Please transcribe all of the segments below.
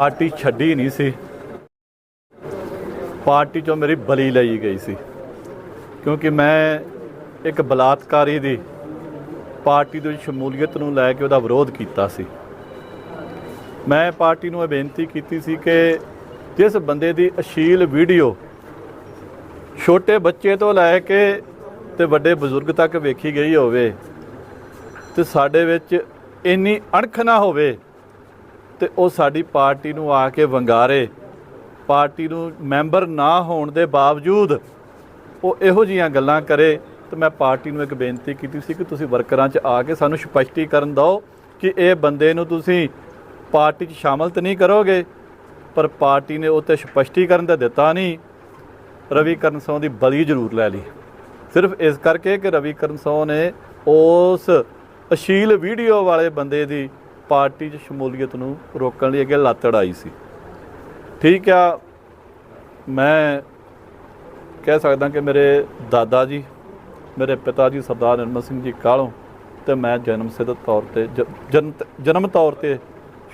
Party ਛੱਡੀ ਨਹੀਂ ਸੀ। Party ਚੋਂ ਮੇਰੀ ਬਲੀ ਲਈ ਗਈ ਸੀ। ਕਿਉਂਕਿ ਮੈਂ ਇੱਕ ਬਲਾਤਕਾਰੀ ਦੀ ਪਾਰਟੀ ਦੇ ਸ਼ਮੂਲੀਅਤ ਨੂੰ ਲੈ ਕੇ ਉਹਦਾ ਵਿਰੋਧ ਕੀਤਾ ਸੀ। ਮੈਂ ਪਾਰਟੀ ਨੂੰ ਇਹ ਬੇਨਤੀ ਕੀਤੀ ਸੀ ਕਿ ਜਿਸ ਬੰਦੇ ਦੀ ਅਸ਼ੀਲ ਵੀਡੀਓ ਛੋਟੇ ਬੱਚੇ ਤੋਂ ਲੈ ਕੇ ਤੇ ਵੱਡੇ ਬਜ਼ੁਰਗ ਤੱਕ ਵੇਖੀ ਗਈ ਹੋਵੇ ਤੇ ਸਾਡੇ ਵਿੱਚ ਇੰਨੀ ਅਣਖ ਨਾ ਹੋਵੇ ਤੇ ਉਹ ਸਾਡੀ ਪਾਰਟੀ ਨੂੰ ਆ ਕੇ ਵੰਗਾਰੇ। ਪਾਰਟੀ ਨੂੰ ਮੈਂਬਰ ਨਾ ਹੋਣ ਦੇ ਬਾਵਜੂਦ ਉਹ ਇਹੋ ਜੀਆਂ ਗੱਲਾਂ ਕਰੇ ਤੇ ਮੈਂ ਪਾਰਟੀ ਨੂੰ ਇੱਕ ਬੇਨਤੀ ਕੀਤੀ ਸੀ ਕਿ ਤੁਸੀਂ ਵਰਕਰਾਂ 'ਚ ਆ ਕੇ ਸਾਨੂੰ ਸਪਸ਼ਟੀਕਰਨ ਦਿਓ ਕਿ ਇਹ ਬੰਦੇ ਨੂੰ ਤੁਸੀਂ ਪਾਰਟੀ 'ਚ ਸ਼ਾਮਲ ਤਾਂ ਨਹੀਂ ਕਰੋਗੇ, ਪਰ ਪਾਰਟੀ ਨੇ ਉਹ ਤੇ ਸਪਸ਼ਟੀਕਰਨ ਤਾਂ ਦਿੱਤਾ ਨਹੀਂ। ਰਵੀ ਕਰਨ ਸੌ ਦੀ ਬਲੀ ਜ਼ਰੂਰ ਲੈ ਲਈ। ਸਿਰਫ ਇਸ ਕਰਕੇ ਕਿ ਰਵੀ ਕਰਨ ਸੌ ਨੇ ਉਸ ਅਸ਼ੀਲ ਵੀਡੀਓ ਵਾਲੇ ਬੰਦੇ ਦੀ ਪਾਰਟੀ 'ਚ ਸ਼ਮੂਲੀਅਤ ਨੂੰ ਰੋਕਣ ਲਈ ਅੱਗੇ ਲਾਤੜ ਆਈ ਸੀ। ਠੀਕ ਆ, ਮੈਂ ਕਹਿ ਸਕਦਾ ਕਿ ਮੇਰੇ ਦਾਦਾ ਜੀ, ਮੇਰੇ ਪਿਤਾ ਜੀ ਸਰਦਾਰ ਨਿਰਮਲ ਸਿੰਘ ਜੀ ਕਾਲੋਂ ਤੇ ਮੈਂ ਜਨਮ ਸਿੱਧ ਤੌਰ ਤੇ ਜ- ਜਨਮ ਜਨਮ ਤੌਰ ਤੇ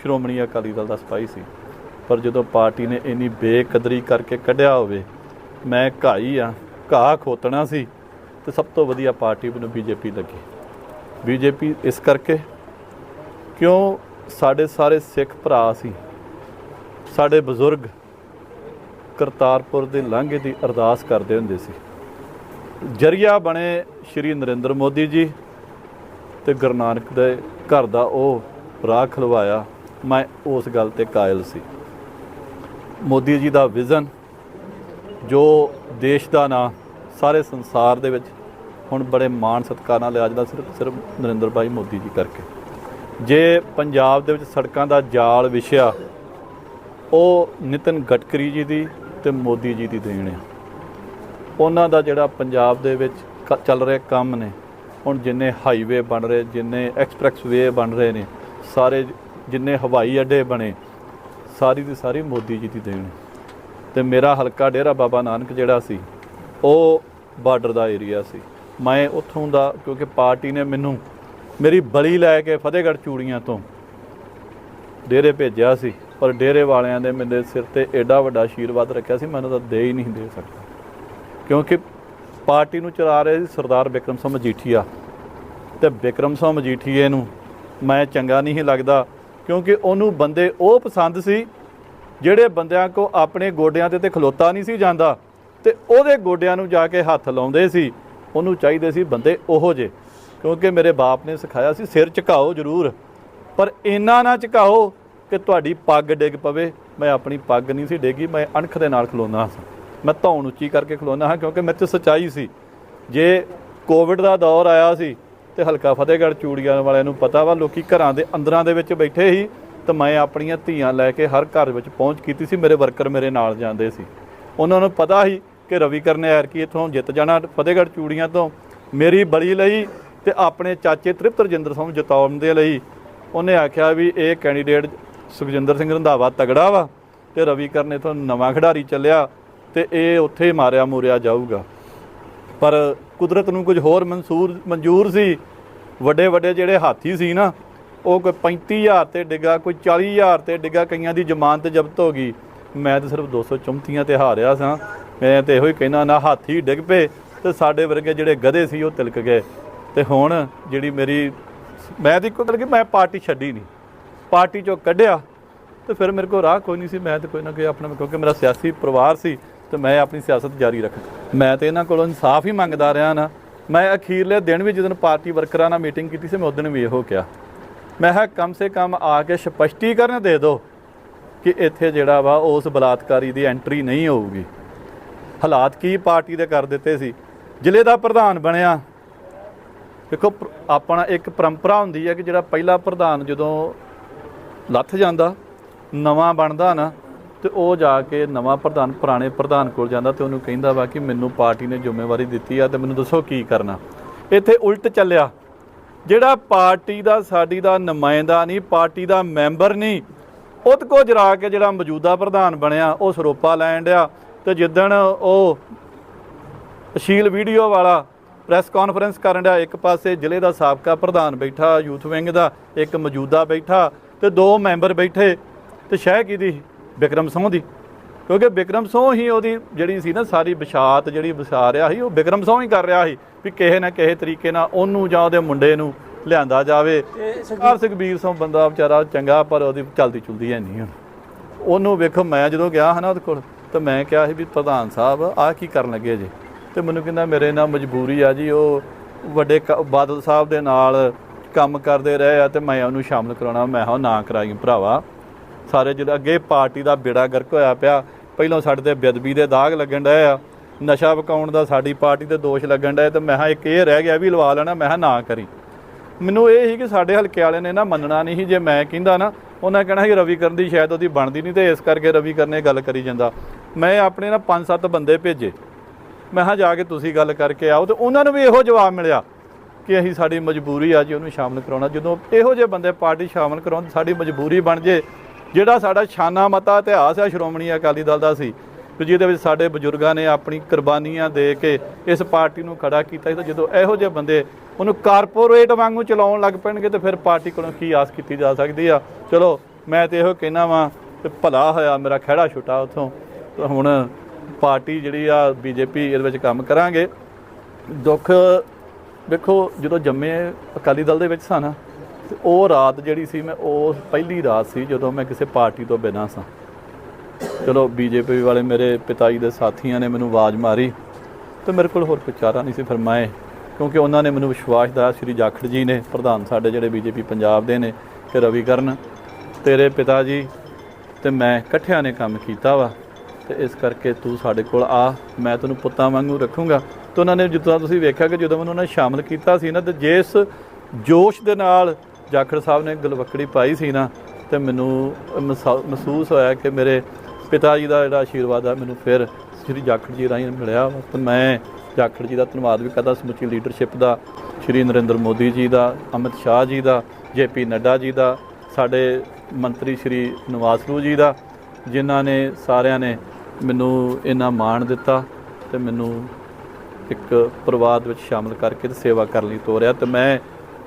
ਸ਼੍ਰੋਮਣੀ ਅਕਾਲੀ ਦਲ ਦਾ ਸਿਪਾਹੀ ਸੀ। ਪਰ ਜਦੋਂ ਪਾਰਟੀ ਨੇ ਇੰਨੀ ਬੇਕਦਰੀ ਕਰਕੇ ਕੱਢਿਆ ਹੋਵੇ, ਮੈਂ ਘਾਈ ਆ, ਘਾਹ ਖੋਤਣਾ ਸੀ ਤੇ ਸਭ ਤੋਂ ਵਧੀਆ ਪਾਰਟੀ ਮੈਨੂੰ ਬੀਜੇਪੀ ਲੱਗੀ। ਬੀਜੇਪੀ ਇਸ ਕਰਕੇ ਕਿਉਂ ਸਾਡੇ ਸਾਰੇ ਸਿੱਖ ਭਰਾ ਸੀ? ਸਾਡੇ ਬਜ਼ੁਰਗ ਕਰਤਾਰਪੁਰ ਦੇ ਲਾਂਘੇ ਦੀ ਅਰਦਾਸ ਕਰਦੇ ਹੁੰਦੇ ਸੀ। ਜਰੀਆ ਬਣੇ ਸ਼੍ਰੀ ਨਰਿੰਦਰ ਮੋਦੀ ਜੀ ਤੇ ਗੁਰੂ ਨਾਨਕ ਦੇ ਘਰ ਦਾ ਉਹ ਰਾਹ ਖਲਵਾਇਆ। ਮੈਂ ਉਸ ਗੱਲ ਤੇ ਕਾਇਲ ਸੀ। ਮੋਦੀ ਜੀ ਦਾ ਵਿਜ਼ਨ, ਜੋ ਦੇਸ਼ ਦਾ ਨਾਂ ਸਾਰੇ ਸੰਸਾਰ ਦੇ ਵਿੱਚ ਹੁਣ ਬੜੇ ਮਾਣ ਸਤਿਕਾਰ ਨਾਲ ਲਿਆ ਜਾਂਦਾ ਸਿਰਫ ਸਿਰਫ ਨਰਿੰਦਰ ਭਾਈ ਮੋਦੀ ਜੀ ਕਰਕੇ। ਜੇ ਪੰਜਾਬ ਦੇ ਵਿੱਚ ਸੜਕਾਂ ਦਾ ਜਾਲ ਵਿਛਿਆ, ਉਹ ਨਿਤਨ ਗਟਕਰੀ ਜੀ ਦੀ ਤੇ ਮੋਦੀ ਜੀ ਦੀ ਦੇਣ ਆ ਉਹਨਾਂ ਦਾ ਜਿਹੜਾ ਪੰਜਾਬ ਦੇ ਵਿੱਚ ਕ- ਚੱਲ ਰਹੇ ਕੰਮ ਨੇ, ਹੁਣ ਜਿੰਨੇ ਹਾਈਵੇ ਬਣ ਰਹੇ, ਜਿੰਨੇ ਐਕਸਪ੍ਰੈਸ ਵੇ ਬਣ ਰਹੇ ਨੇ, ਸਾਰੇ ਜਿੰਨੇ ਹਵਾਈ ਅੱਡੇ ਬਣੇ, ਸਾਰੀ ਦੀ ਸਾਰੀ ਮੋਦੀ ਜੀ ਦੀ ਦੇਣ ਹੈ। ਤੇ ਮੇਰਾ ਹਲਕਾ ਡੇਰਾ ਬਾਬਾ ਨਾਨਕ ਜਿਹੜਾ ਸੀ, ਉਹ ਬਾਰਡਰ ਦਾ ਏਰੀਆ ਸੀ ਮੈਂ ਉੱਥੋਂ ਦਾ, ਕਿਉਂਕਿ ਪਾਰਟੀ ਨੇ ਮੈਨੂੰ ਮੇਰੀ ਬਲੀ ਲੈ ਕੇ ਫਤਿਹਗੜ੍ਹ ਚੂੜੀਆਂ ਤੋਂ ਡੇਰੇ ਭੇਜਿਆ ਸੀ, ਪਰ ਡੇਰੇ ਵਾਲਿਆਂ ਨੇ ਮੇਰੇ ਸਿਰ ਤੇ ਐਡਾ ਵੱਡਾ ਆਸ਼ੀਰਵਾਦ ਰੱਖਿਆ ਸੀ, ਮੈਨੂੰ ਤਾਂ ਦੇ ਹੀ ਨਹੀਂ ਦੇ ਸਕਦਾ। ਕਿਉਂਕਿ ਪਾਰਟੀ ਨੂੰ ਚਲਾ ਰਹੇ ਸੀ ਸਰਦਾਰ ਬਿਕਰਮ ਸਿੰਘ ਮਜੀਠੀਆ। ਤੇ ਬਿਕਰਮ ਸਿੰਘ ਮਜੀਠੀਏ ਨੂੰ ਮੈਂ ਚੰਗਾ ਨਹੀਂ ਲੱਗਦਾ, ਕਿਉਂਕਿ ਉਹਨੂੰ ਬੰਦੇ ਉਹ ਪਸੰਦ ਸੀ, ਜਿਹੜੇ ਬੰਦਿਆਂ ਕੋ ਆਪਣੇ ਗੋਡਿਆਂ ਤੇ ਤੇ ਖਲੋਤਾ ਨਹੀਂ ਸੀ ਜਾਂਦਾ, ਤੇ ਉਹਦੇ ਗੋਡਿਆਂ ਨੂੰ ਜਾ ਕੇ ਹੱਥ ਲਾਉਂਦੇ ਸੀ, ਉਹਨੂੰ ਚਾਹੀਦੇ ਸੀ ਬੰਦੇ ਉਹੋ ਜੇ ਕਿਉਂਕਿ ਮੇਰੇ ਬਾਪ ਨੇ ਸਿਖਾਇਆ ਸੀ, ਸਿਰ ਝੁਕਾਓ ਜ਼ਰੂਰ। ਪਰ ਇੰਨਾ ਨਾ ਝੁਕਾਓ ਕਿ ਤੁਹਾਡੀ ਪੱਗ ਡਿੱਗ ਪਵੇ। ਮੈਂ ਆਪਣੀ ਪੱਗ ਨਹੀਂ ਸੀ ਡੇਗੀ, ਮੈਂ ਅਣਖ ਦੇ ਨਾਲ ਖਲੋਨਾ ਸੀ। ਮੈਂ ਧੌਣ ਉੱਚੀ ਕਰਕੇ ਖਲੋਨਾ ਹਾਂ ਕਿਉਂਕਿ ਮੇਰੇ 'ਚ ਸੱਚਾਈ ਸੀ। ਜੇ ਕੋਵਿਡ ਦਾ ਦੌਰ ਆਇਆ ਸੀ ਤੇ ਹਲਕਾ ਫਤਿਹਗੜ੍ਹ ਚੂੜੀਆਂ ਵਾਲਿਆਂ ਨੂੰ ਪਤਾ ਵਾ, ਲੋਕੀ ਘਰਾਂ ਦੇ ਅੰਦਰਾਂ ਦੇ ਵਿੱਚ ਬੈਠੇ ਸੀ ਤੇ ਮੈਂ ਆਪਣੀਆਂ ਧੀਆਂ ਲੈ ਕੇ ਹਰ ਘਰ ਵਿੱਚ ਪਹੁੰਚ ਕੀਤੀ ਸੀ, ਮੇਰੇ ਵਰਕਰ ਮੇਰੇ ਨਾਲ ਜਾਂਦੇ ਸੀ। ਉਹਨਾਂ ਨੂੰ ਪਤਾ ਸੀ ਕਿ ਰਵੀ ਕਰਨੇ ਐਰਕੀ ਇਥੋਂ ਜਿੱਤ ਜਾਣਾ ਫਤਿਹਗੜ੍ਹ ਚੂੜੀਆਂ ਤੋਂ। ਮੇਰੀ ਬਲੀ ਲਈ ਤੇ ਆਪਣੇ ਚਾਚੇ ਤ੍ਰਿਪਤ ਰਜਿੰਦਰ ਸਿੰਘ ਜਤਾਉਣ ਦੇ ਲਈ ਉਹਨੇ ਆਖਿਆ ਵੀ ਇਹ ਕੈਂਡੀਡੇਟ ਸੁਖਜਿੰਦਰ ਸਿੰਘ ਰੰਧਾਵਾ ਤਗੜਾ ਵਾ ਤੇ ਰਵੀ ਕਰਨ ਤੋਂ ਨਵਾਂ ਖਿਡਾਰੀ ਚੱਲਿਆ ਤੇ ਇਹ ਉੱਥੇ ਮਾਰਿਆ ਮੂਰਿਆ ਜਾਊਗਾ। ਪਰ ਕੁਦਰਤ ਨੂੰ ਕੁਝ ਹੋਰ ਮਨਸੂਰ ਮਨਜ਼ੂਰ ਸੀ। ਵੱਡੇ ਵੱਡੇ ਜਿਹੜੇ ਹਾਥੀ ਸੀ ਨਾ, ਉਹ ਕੋਈ 35000 ਤੇ ਡਿੱਗਾ, ਕੋਈ 40000 ਤੇ ਡਿੱਗਾ, ਕਈਆਂ ਦੀ ਜ਼ਮਾਨਤ ਜ਼ਬਤ ਹੋ ਗਈ। ਮੈਂ ਤਾਂ ਸਿਰਫ 234 ਤੇ ਹਾਰਿਆ ਸਾਂ। ਮੈਂ ਤੇ ਇਹੋ ਹੀ ਕਹਿਣਾ, ਨਾ ਹਾਥੀ ਡਿੱਗ ਪਏ ਤੇ ਸਾਡੇ ਵਰਗੇ ਜਿਹੜੇ ਗਧੇ ਸੀ ਉਹ ਤਿਲਕ ਗਏ। ਤੇ ਹੁਣ ਜਿਹੜੀ ਮੇਰੀ, ਮੈਂ ਤੇ ਇੱਕੋ ਗੱਲ ਕਿ ਮੈਂ ਪਾਰਟੀ ਛੱਡੀ ਨਹੀਂ। ਪਾਰਟੀ ਚੋਂ ਕੱਢਿਆ ਤੇ ਫਿਰ ਮੇਰੇ ਕੋਲ ਰਾਹ ਕੋਈ ਨਹੀਂ ਸੀ, ਮੈਂ ਤੇ ਕੋਈ ਨਾ ਕੋਈ ਆਪਣਾ, ਕਿਉਂਕਿ ਮੇਰਾ ਸਿਆਸੀ ਪਰਿਵਾਰ ਸੀ ਤੇ ਮੈਂ ਆਪਣੀ ਸਿਆਸਤ ਜਾਰੀ ਰੱਖ। ਮੈਂ ਤੇ ਇਹਨਾਂ ਕੋਲੋਂ ਇਨਸਾਫ ਹੀ ਮੰਗਦਾ ਰਿਹਾ ਨਾ। ਮੈਂ ਅਖੀਰਲੇ ਦਿਨ ਵੀ ਜਦੋਂ ਪਾਰਟੀ ਵਰਕਰਾਂ ਨਾਲ ਮੀਟਿੰਗ ਕੀਤੀ ਸੀ, ਮੈਂ ਉਸ ਦਿਨ ਵੀ ਇਹੋ ਕਿਹਾ। ਮੈਂ ਕਿਹਾ, ਕਮ ਸੇ ਕਮ ਆ ਕੇ ਸਪਸ਼ਟੀਕਰਨ ਦੇ ਦਿਓ ਕਿ ਇੱਥੇ ਜਿਹੜਾ ਵਾ ਉਸ ਬਲਾਤਕਾਰੀ ਦੀ ਐਂਟਰੀ ਨਹੀਂ ਹੋਊਗੀ। ਹਾਲਾਤ ਕੀ ਪਾਰਟੀ ਦੇ ਕਰ ਦਿੱਤੇ ਸੀ। ਜ਼ਿਲ੍ਹੇ ਦਾ ਪ੍ਰਧਾਨ ਬਣਿਆ। ਦੇਖੋ ਆਪਣਾ ਇੱਕ ਪਰੰਪਰਾ ਹੁੰਦੀ ਹੈ ਕਿ ਜਿਹੜਾ ਪਹਿਲਾ ਪ੍ਰਧਾਨ ਜਦੋਂ ਲੱਥ ਜਾਂਦਾ, ਨਵਾਂ ਬਣਦਾ ਨਾ, ਤੇ ਉਹ ਜਾ ਕੇ ਨਵਾਂ ਪ੍ਰਧਾਨ, ਪੁਰਾਣੇ ਪ੍ਰਧਾਨ ਕੋਲ ਜਾਂਦਾ ਤੇ ਉਹਨੂੰ ਕਹਿੰਦਾ ਵਾ ਕਿ ਮੈਨੂੰ ਪਾਰਟੀ ਨੇ ਜ਼ਿੰਮੇਵਾਰੀ ਦਿੱਤੀ ਆ ਤੇ ਮੈਨੂੰ ਦੱਸੋ ਕੀ ਕਰਨਾ। ਇੱਥੇ ਉਲਟ ਚੱਲਿਆ। ਜਿਹੜਾ ਪਾਰਟੀ ਦਾ, ਸਾਡੀ ਦਾ ਨੁਮਾਇੰਦਾ ਨਹੀਂ, ਪਾਰਟੀ ਦਾ ਮੈਂਬਰ ਨਹੀਂ ਉਹਤ ਕੋ ਜਰਾ ਕੇ ਜਿਹੜਾ ਮੌਜੂਦਾ ਪ੍ਰਧਾਨ ਬਣਿਆ, ਉਹ ਸਰੋਪਾ ਲੈਣ ਡਿਆ ਤੇ ਜਿੱਦਣ ਉਹ ਅਸ਼ੀਲ ਵੀਡੀਓ ਵਾਲਾ ਪ੍ਰੈਸ ਕਾਨਫਰੰਸ ਕਰਨ ਡਿਆ। ਇੱਕ ਪਾਸੇ ਜ਼ਿਲ੍ਹੇ ਦਾ ਸਾਬਕਾ ਪ੍ਰਧਾਨ ਬੈਠਾ ਯੂਥ ਵਿੰਗ ਦਾ ਇੱਕ ਮੌਜੂਦਾ ਬੈਠਾ ਤੇ ਦੋ ਮੈਂਬਰ ਬੈਠੇ ਤੇ ਸ਼ਹਿ ਕਿਹਦੀ ਸੀ? ਬਿਕਰਮ ਸਿੰਘ ਦੀ। ਕਿਉਂਕਿ ਬਿਕਰਮ ਸਿੰਘ ਹੀ ਉਹਦੀ ਜਿਹੜੀ ਸੀ ਨਾ ਸਾਰੀ ਵਿਸ਼ਾਤ ਜਿਹੜੀ ਵਿਸਾ ਰਿਹਾ ਸੀ ਉਹ ਬਿਕਰਮ ਸਿੰਘ ਹੀ ਕਰ ਰਿਹਾ ਸੀ ਵੀ ਕਿਸੇ ਨਾ ਕਿਸੇ ਤਰੀਕੇ ਨਾਲ ਉਹਨੂੰ ਜਾਂ ਉਹਦੇ ਮੁੰਡੇ ਨੂੰ ਲਿਆਂਦਾ ਜਾਵੇ। ਸਰਕਾਰ ਸੁਖਬੀਰ ਸਿੰਘ ਬੰਦਾ ਵਿਚਾਰਾ ਚੰਗਾ ਪਰ ਉਹਦੀ ਚਲਦੀ ਚੁਲਦੀ ਹੈ ਨਹੀਂ ਹੁਣ। ਉਹਨੂੰ ਵੇਖੋ ਮੈਂ ਜਦੋਂ ਗਿਆ ਹਾਂ ਨਾ ਉਹਦੇ ਕੋਲ ਤਾਂ ਮੈਂ ਕਿਹਾ ਸੀ ਵੀ ਪ੍ਰਧਾਨ ਸਾਹਿਬ ਆਹ ਕੀ ਕਰਨ ਲੱਗੇ ਜੀ? ਤੇ ਮੈਨੂੰ ਕਹਿੰਦਾ, ਮੇਰੇ ਨਾਲ ਮਜਬੂਰੀ ਆ ਜੀ, ਉਹ ਵੱਡੇ ਕ- ਬਾਦਲ ਸਾਹਿਬ ਦੇ ਨਾਲ ਕੰਮ ਕਰਦੇ ਰਹੇ ਆ ਤੇ ਮੈਂ ਉਹਨੂੰ ਸ਼ਾਮਲ ਕਰਾਉਣਾ। ਮੈਂ ਹਾਂ ਨਾ ਕਰਾਈ ਭਰਾਵਾ। ਸਾਰੇ ਜਿਹੜੇ ਅੱਗੇ ਪਾਰਟੀ ਦਾ ਬੇੜਾ ਗਰਕ ਹੋਇਆ ਪਿਆ, ਪਹਿਲਾਂ ਸਾਡੇ ਤੇ ਬੇਅਦਬੀ ਦੇ ਦਾਗ ਲੱਗਣ ਡਏ ਆ। ਨਸ਼ਾ ਵਿਕਾਉਣ ਦਾ ਸਾਡੀ ਪਾਰਟੀ ਤੇ ਦੋਸ਼ ਲੱਗਣ ਡਏ ਤੇ ਮੈਂ ਹਾਂ ਇੱਕ ਇਹ ਰਹਿ ਗਿਆ ਵੀ ਲਵਾ ਲੈਣਾ, ਮੈਂ ਹਾਂ ਨਾ ਕਰੀ। ਮੈਨੂੰ ਇਹ ਸੀ ਕਿ ਸਾਡੇ ਹਲਕੇ ਵਾਲੇ ਨੇ ਨਾ ਮੰਨਣਾ ਨਹੀਂ ਸੀ, ਜੇ ਮੈਂ ਕਹਿੰਦਾ ਨਾ, ਉਹਨਾਂ ਕਹਿਣਾ ਸੀ ਰਵੀ ਕਰਨ ਦੀ ਸ਼ਾਇਦ ਉਹਦੀ ਬਣਦੀ ਨਹੀਂ ਤੇ ਇਸ ਕਰਕੇ ਰਵੀ ਕਰਨ ਗੱਲ ਕਰੀ ਜਾਂਦਾ। ਮੈਂ ਆਪਣੇ ਨਾ ਪੰਜ ਸੱਤ ਬੰਦੇ ਭੇਜੇ। ਮੈਂ ਹਾਂ ਜਾ ਕੇ ਤੁਸੀਂ ਗੱਲ ਕਰਕੇ ਆਓ ਤੇ ਉਹਨਾਂ ਨੂੰ ਵੀ ਇਹੋ ਜਵਾਬ ਮਿਲਿਆ ਕਿ ਅਸੀਂ ਸਾਡੀ ਮਜਬੂਰੀ ਆ ਜੀ ਉਹਨੂੰ ਸ਼ਾਮਲ ਕਰਾਉਣਾ। ਜਦੋਂ ਇਹੋ ਜਿਹੇ ਬੰਦੇ ਪਾਰਟੀ ਸ਼ਾਮਲ ਕਰਾਉਣ, ਸਾਡੀ ਮਜਬੂਰੀ ਬਣ ਜੇ, ਜਿਹੜਾ ਸਾਡਾ ਸ਼ਾਨਾ ਮਤਾ ਇਤਿਹਾਸ ਆ, ਸ਼੍ਰੋਮਣੀ ਅਕਾਲੀ ਦਲ ਦਾ ਸੀ ਕਿ ਜਿਹਦੇ ਵਿੱਚ ਸਾਡੇ ਬਜ਼ੁਰਗਾਂ ਨੇ ਆਪਣੀ ਕੁਰਬਾਨੀਆਂ ਦੇ ਕੇ ਇਸ ਪਾਰਟੀ ਨੂੰ ਖੜਾ ਕੀਤਾ ਸੀ, ਤਾਂ ਜਦੋਂ ਇਹੋ ਜਿਹੇ ਬੰਦੇ ਉਹਨੂੰ ਕਾਰਪੋਰੇਟ ਵਾਂਗੂ ਚਲਾਉਣ ਲੱਗ ਪੈਣਗੇ, ਤੇ ਫਿਰ ਪਾਰਟੀ ਕੋਲੋਂ ਕੀ ਆਸ ਕੀਤੀ ਜਾ ਸਕਦੀ ਆ? ਚਲੋ, ਮੈਂ ਤੇ ਇਹੋ ਕਹਿਣਾ ਵਾਂ ਤੇ ਭਲਾ ਹੋਇਆ, ਮੇਰਾ ਖਹਿੜਾ ਛੁੱਟਾ ਉਥੋਂ। ਹੁਣ ਪਾਰਟੀ ਜਿਹੜੀ ਆ ਬੀਜੇਪੀ ਇਹਦੇ ਵਿੱਚ ਕੰਮ ਕਰਾਂਗੇ। ਦੁੱਖ ਵੇਖੋ, ਜਦੋਂ ਜੰਮੇ ਅਕਾਲੀ ਦਲ ਦੇ ਵਿੱਚ ਸਨ ਤੇ ਉਹ ਰਾਤ ਜਿਹੜੀ ਸੀ ਮੈਂ, ਉਹ ਪਹਿਲੀ ਰਾਤ ਸੀ ਜਦੋਂ ਮੈਂ ਕਿਸੇ ਪਾਰਟੀ ਤੋਂ ਬਿਨਾਂ ਸਾਂ। ਚਲੋ, ਬੀਜੇਪੀ ਵਾਲੇ ਮੇਰੇ ਪਿਤਾ ਜੀ ਦੇ ਸਾਥੀਆਂ ਨੇ ਮੈਨੂੰ ਆਵਾਜ਼ ਮਾਰੀ, ਤੇ ਮੇਰੇ ਕੋਲ ਹੋਰ ਕੋਈ ਚਾਰਾ ਨਹੀਂ ਸੀ, ਫਿਰ ਮੈਂ, ਕਿਉਂਕਿ ਉਹਨਾਂ ਨੇ ਮੈਨੂੰ ਵਿਸ਼ਵਾਸ ਦਿਵਾਇਆ, ਸ਼੍ਰੀ ਜਾਖੜ ਜੀ ਨੇ, ਪ੍ਰਧਾਨ ਸਾਡੇ ਜਿਹੜੇ ਬੀਜੇਪੀ ਪੰਜਾਬ ਦੇ ਨੇ, ਤੇ ਰਵੀ ਕਰਨ ਤੇਰੇ ਪਿਤਾ ਜੀ, ਤੇ ਮੈਂ ਇਕੱਠਿਆਂ ਨੇ ਕੰਮ ਕੀਤਾ ਵਾ। ਤੇ ਇਸ ਕਰਕੇ ਤੂੰ ਸਾਡੇ ਕੋਲ ਆ, ਮੈਂ ਤੈਨੂੰ ਪੁੱਤਾਂ ਵਾਂਗੂ ਰੱਖੂੰਗਾ। ਤੇ ਉਹਨਾਂ ਨੇ ਜਿੱਦਾਂ ਤੁਸੀਂ ਵੇਖਿਆ ਕਿ ਜਦੋਂ ਮੈਨੂੰ ਉਹਨਾਂ ਨੇ ਸ਼ਾਮਲ ਕੀਤਾ ਸੀ ਨਾ, ਤੇ ਜਿਸ ਜੋਸ਼ ਦੇ ਨਾਲ ਜਾਖੜ ਸਾਹਿਬ ਨੇ ਗਲਵਕੜੀ ਪਾਈ ਸੀ ਨਾ, ਤੇ ਮੈਨੂੰ ਮਹਿਸਾ- ਮਹਿਸੂਸ ਹੋਇਆ ਕਿ ਮੇਰੇ ਪਿਤਾ ਜੀ ਦਾ ਜਿਹੜਾ ਆਸ਼ੀਰਵਾਦ ਆ, ਮੈਨੂੰ ਫਿਰ ਸ੍ਰੀ ਜਾਖੜ ਜੀ ਰਾਹੀਂ ਮਿਲਿਆ। ਵਾ ਤੇ ਮੈਂ ਜਾਖੜ ਜੀ ਦਾ ਧੰਨਵਾਦ ਵੀ ਕਰਦਾ, ਸਮੁੱਚੀ ਲੀਡਰਸ਼ਿਪ ਦਾ, ਸ੍ਰੀ ਨਰਿੰਦਰ ਮੋਦੀ ਜੀ ਦਾ, ਅਮਿਤ ਸ਼ਾਹ ਜੀ ਦਾ ਜੇਪੀ ਨੱਡਾ ਜੀ ਦਾ, ਸਾਡੇ ਮੰਤਰੀ ਸ੍ਰੀ ਨਵਾਸਰੂ ਜੀ ਦਾ, ਜਿਨ੍ਹਾਂ ਨੇ ਸਾਰਿਆਂ ਨੇ ਮੈਨੂੰ ਇੰਨਾ ਮਾਣ ਦਿੱਤਾ ਤੇ ਮੈਨੂੰ ਇੱਕ ਪਰਿਵਾਰ ਦੇ ਵਿੱਚ ਸ਼ਾਮਲ ਕਰਕੇ ਤੇ ਸੇਵਾ ਕਰਨ ਲਈ ਤੋਰਿਆ ਤੇ ਮੈਂ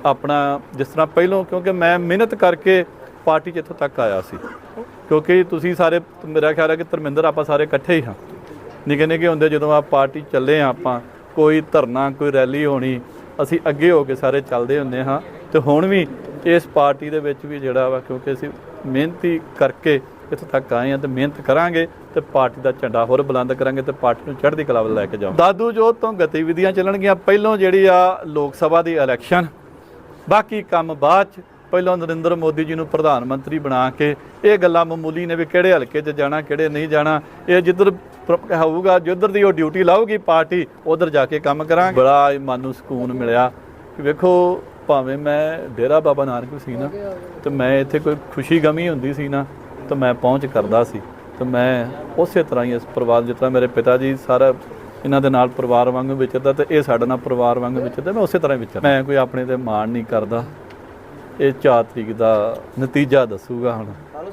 ਆਪਣਾ ਜਿਸ ਤਰ੍ਹਾਂ ਪਹਿਲਾਂ, ਕਿਉਂਕਿ ਮੈਂ ਮਿਹਨਤ ਕਰਕੇ ਪਾਰਟੀ 'ਚ ਇੱਥੋਂ ਤੱਕ ਆਇਆ ਸੀ। ਕਿਉਂਕਿ ਤੁਸੀਂ ਸਾਰੇ, ਮੇਰਾ ਖਿਆਲ ਹੈ ਕਿ ਧਰਮਿੰਦਰ, ਆਪਾਂ ਸਾਰੇ ਇਕੱਠੇ ਹੀ ਹਾਂ। ਨਿੱਕੇ ਨਿੱਕੇ ਹੁੰਦੇ ਜਦੋਂ ਆ ਪਾਰਟੀ ਚੱਲੇ ਆ ਆਪਾਂ, ਕੋਈ ਧਰਨਾ, ਕੋਈ ਰੈਲੀ ਹੋਣੀ, ਅਸੀਂ ਅੱਗੇ ਹੋ ਕੇ ਸਾਰੇ ਚੱਲਦੇ ਹੁੰਦੇ ਹਾਂ। ਤੇ ਹੁਣ ਵੀ ਇਸ ਪਾਰਟੀ ਦੇ ਵਿੱਚ ਵੀ ਜਿਹੜਾ ਵਾ, ਕਿਉਂਕਿ ਅਸੀਂ ਮਿਹਨਤੀ ਕਰਕੇ ਇੱਥੋਂ ਤੱਕ ਆਏ ਹਾਂ ਤੇ ਮਿਹਨਤ ਕਰਾਂਗੇ ਤੇ ਪਾਰਟੀ ਦਾ ਝੰਡਾ ਹੋਰ ਬੁਲੰਦ ਕਰਾਂਗੇ ਤੇ ਪਾਰਟੀ ਨੂੰ ਚੜ੍ਹਦੀ ਕਲਾ ਵੱਲ ਲੈ ਕੇ ਜਾਵਾਂਗੇ। ਦਾਦੂ ਜੋਤ ਤੋਂ ਗਤੀਵਿਧੀਆਂ ਚੱਲਣਗੀਆਂ ਪਹਿਲੋਂ ਜਿਹੜੀ ਆ ਲੋਕ ਸਭਾ ਦੀ ਇਲੈਕਸ਼ਨ ਬਾਕੀ ਕੰਮ ਬਾਅਦ ਚ ਪਹਿਲਾਂ ਨਰਿੰਦਰ ਮੋਦੀ ਜੀ ਨੂੰ ਪ੍ਰਧਾਨ ਮੰਤਰੀ ਬਣਾ ਕੇ ਇਹ ਗੱਲਾਂ ਮਾਮੂਲੀ ਨੇ ਵੀ ਕਿਹੜੇ ਹਲਕੇ 'ਚ ਜਾਣਾ ਕਿਹੜੇ ਨਹੀਂ ਜਾਣਾ ਇਹ ਜਿੱਧਰ ਹੋਊਗਾ ਜਿੱਧਰ ਦੀ ਉਹ ਡਿਊਟੀ ਲਾਊਗੀ ਪਾਰਟੀ ਉਧਰ ਜਾ ਕੇ ਕੰਮ ਕਰਾਂਗੇ। ਬੜਾ ਮਨ ਨੂੰ ਸਕੂਨ ਮਿਲਿਆ ਕਿ ਵੇਖੋ ਭਾਵੇਂ ਮੈਂ ਡੇਰਾ ਬਾਬਾ ਨਾਨਕ ਸੀ ਨਾ ਤੇ ਮੈਂ ਇੱਥੇ ਕੋਈ ਖੁਸ਼ੀ ਗਮੀ ਹੁੰਦੀ ਸੀ ਨਾ ਤਾਂ ਮੈਂ ਪਹੁੰਚ ਕਰਦਾ ਸੀ ਤੇ ਮੈਂ ਉਸੇ ਤਰ੍ਹਾਂ ਹੀ ਇਸ ਪਰਿਵਾਰ ਜਿਸ ਤਰ੍ਹਾਂ ਮੇਰੇ ਪਿਤਾ ਜੀ ਸਾਰਾ ਇਹਨਾਂ ਦੇ ਨਾਲ ਪਰਿਵਾਰ ਵਾਂਗੂ ਵਿਚਰਦਾ ਤੇ ਇਹ ਸਾਡੇ ਨਾਲ ਪਰਿਵਾਰ ਵਾਂਗ ਵਿਚਰਦਾ, ਮੈਂ ਉਸੇ ਤਰ੍ਹਾਂ ਹੀ ਵਿਚਰਦਾ। ਮੈਂ ਕੋਈ ਆਪਣੇ ਤੇ ਮਾਣ ਨਹੀਂ ਕਰਦਾ। ਇਹ 4 ਤਰੀਕ ਦਾ ਨਤੀਜਾ ਦੱਸੂਗਾ ਹੁਣ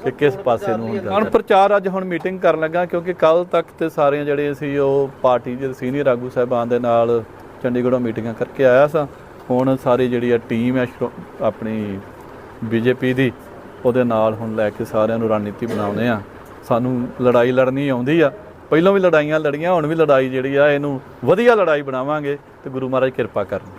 ਕਿ ਕਿਸ ਪਾਸੇ ਨੂੰ ਹੁੰਦਾ। ਹੁਣ ਪ੍ਰਚਾਰ ਅੱਜ ਹੁਣ ਮੀਟਿੰਗ ਕਰਨ ਲੱਗਾ ਕਿਉਂਕਿ ਕੱਲ ਤੱਕ ਤੇ ਸਾਰੀਆਂ ਜਿਹੜੇ ਸੀ ਉਹ ਪਾਰਟੀ ਦੇ ਸੀਨੀਅਰ ਆਗੂ ਸਾਹਿਬਾਨ ਦੇ ਨਾਲ ਚੰਡੀਗੜ੍ਹੋਂ ਮੀਟਿੰਗਾਂ ਕਰਕੇ ਆਇਆ ਸਾਂ। ਹੁਣ ਸਾਰੀ ਜਿਹੜੀ ਆ ਟੀਮ ਹੈ ਸ਼੍ਰੋ- ਆਪਣੀ ਬੀਜੇਪੀ ਦੀ ਉਹਦੇ ਨਾਲ ਹੁਣ ਲੈ ਕੇ ਸਾਰਿਆਂ ਨੂੰ ਰਣਨੀਤੀ ਬਣਾਉਣੇ ਆ ਸਾਨੂੰ ਲੜਾਈ ਲੜਨੀ ਆਉਂਦੀ ਆ। ਪਹਿਲਾਂ ਵੀ ਲੜਾਈਆਂ ਲੜੀਆਂ, ਹੁਣ ਵੀ ਲੜਾਈ ਜਿਹੜੀ ਆ, ਇਹਨੂੰ ਵਧੀਆ ਲੜਾਈ ਬਣਾਵਾਂਗੇ ਤੇ ਗੁਰੂ ਮਹਾਰਾਜ ਕਿਰਪਾ ਕਰਨ